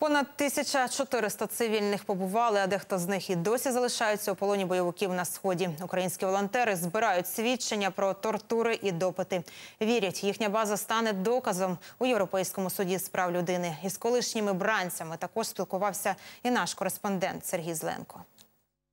Понад 1400 цивільних побували, а дехто з них і досі залишаються у полоні бойовиків на сході. Українські волонтери збирають свідчення про тортури і допити. Вірять, їхня база стане доказом у Європейському суді з прав людини. Із колишніми бранцями також спілкувався і наш кореспондент Сергій Зленко.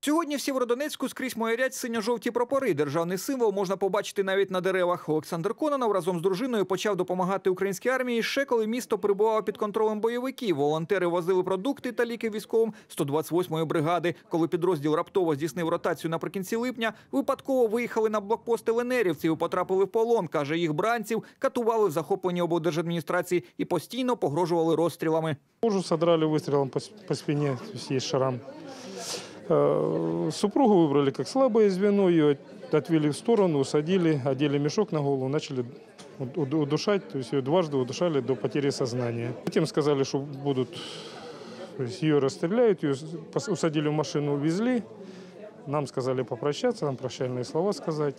Сьогодні в Сєвєродонецьку скрізь маярять синьо-жовті прапори. Державний символ можна побачити навіть на деревах. Олександр Кононов разом з дружиною почав допомагати українській армії ще коли місто перебувало під контролем бойовиків. Волонтери возили продукти та ліки військовим 128-ї бригади. Коли підрозділ раптово здійснив ротацію наприкінці липня, випадково виїхали на блокпост ЛНРівців і потрапили в полон. Каже, їх бранців катували в захопленні облдержадміністрації і постійно погрожували розстрілами. Кожу содрали выстрелом по, с- по спине, то есть есть шрам. Э, Супругу выбрали как слабое звено, ее отвели в сторону, усадили, одели мешок на голову, начали уд- уд- удушать, то есть ее дважды удушали до потери сознания. Затем сказали, что будут, то есть ее расстреляют, ее усадили в машину, увезли. Нам сказали попрощаться, нам прощальные слова сказать.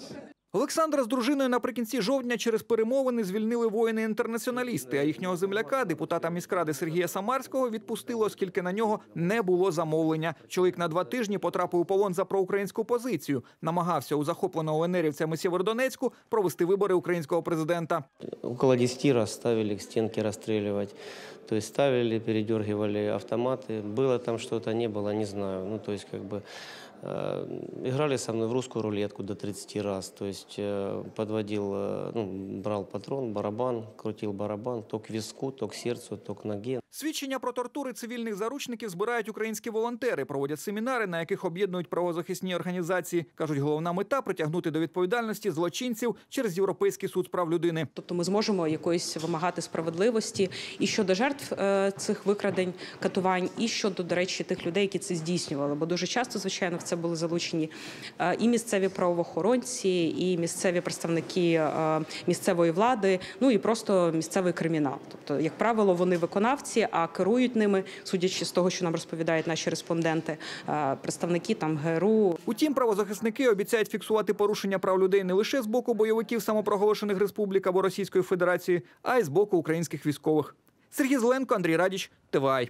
Олександра з дружиною наприкінці жовтня через перемовини звільнили воїни-інтернаціоналісти, а їхнього земляка, депутата міськради Сергія Самарського, відпустили, оскільки на нього не було замовлення. Чоловік на два тижні потрапив у полон за проукраїнську позицію. Намагався у захопленого ЛНРівцями Сєвєродонецьку провести вибори українського президента. Около 10 раз ставили к стенке расстреливать. То есть ставили, передергивали автоматы. Было там что-то, не было, не знаю. Ну, то есть как бы э, играли со мной в русскую рулетку до 30 раз. То есть э, подводил, э, ну, брал патрон, барабан, крутил барабан, то к виску, то к сердцу, то к ноге. Свідчення про тортури цивільних заручників збирають українські волонтери, проводять семінари, на яких об'єднують правозахисні організації. кажуть, головна мета притягнути до відповідальності злочинців через Європейський суд з прав людини. Тобто ми зможемо якоїсь вимагати справедливості і щодо жертв е, цих викрадень, катувань, і щодо, до речі, тих людей, які це здійснювали. Бо дуже часто, звичайно, в це були залучені е, і місцеві правоохоронці, і місцеві представники е, місцевої влади, ну і просто місцевий кримінал. Тобто, як правило, вони виконавці, а керують ними, судячи з того, що нам розповідають наші респонденти, е, представники там ГРУ, Утім, правозахисники обіцяють фіксувати порушення прав людей не лише з боку бойовиків самопроголошених республік або Російської Федерації, а й з боку українських військових. Сергій Зеленко, Андрій Радіч, ТВАЙ.